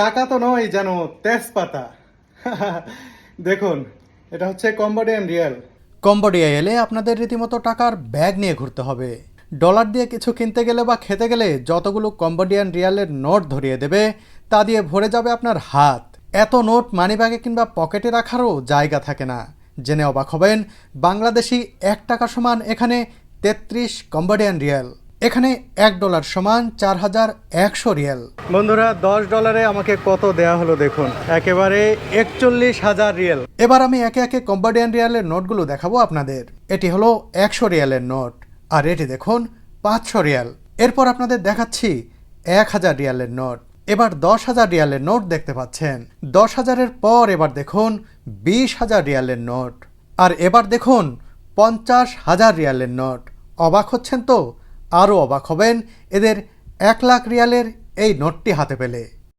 টাকা তো নয় যেন তেজপাতা। দেখুন, এটা হচ্ছে কম্বোডিয়ান রিয়াল কম্বোডিয়া এলে আপনাদের রীতিমতো টাকার ব্যাগ নিয়ে ঘুরতে হবে। ডলার দিয়ে কিছু কিনতে গেলে বা খেতে গেলে যতগুলো কম্বোডিয়ান রিয়ালের নোট ধরিয়ে দেবে, তা দিয়ে ভরে যাবে আপনার হাত। এত নোট মানিব্যাগে কিংবা পকেটে রাখারও জায়গা থাকে না। জেনে অবাক হবেন, বাংলাদেশি এক টাকা সমান এখানে তেত্রিশ কম্বোডিয়ান রিয়াল এখানে এক ডলার সমান চার হাজার একশো রিয়াল। বন্ধুরা দশ ডলারে আমাকে কত দেয়া হলো দেখুন। একেবারে একচল্লিশ হাজার রিয়াল। এবার আমি একে একে কম্বোডিয়ান রিয়ালের নোটগুলো দেখাবো আপনাদের। এটি হলো একশো রিয়ালের নোট আর এটি দেখুন পাঁচশো রিয়াল। এরপর আপনাদের দেখাচ্ছি এক হাজার রিয়ালের নোট। এবার দশ হাজার রিয়ালের নোট দেখতে পাচ্ছেন। দশ হাজারের পর এবার দেখুন বিশ হাজার রিয়ালের নোট। আর এবার দেখুন পঞ্চাশ হাজার রিয়ালের নোট। অবাক হচ্ছেন তো? আরও অবাক হবেন এদের এক লাখ রিয়ালের এই নোটটি হাতে পেলে।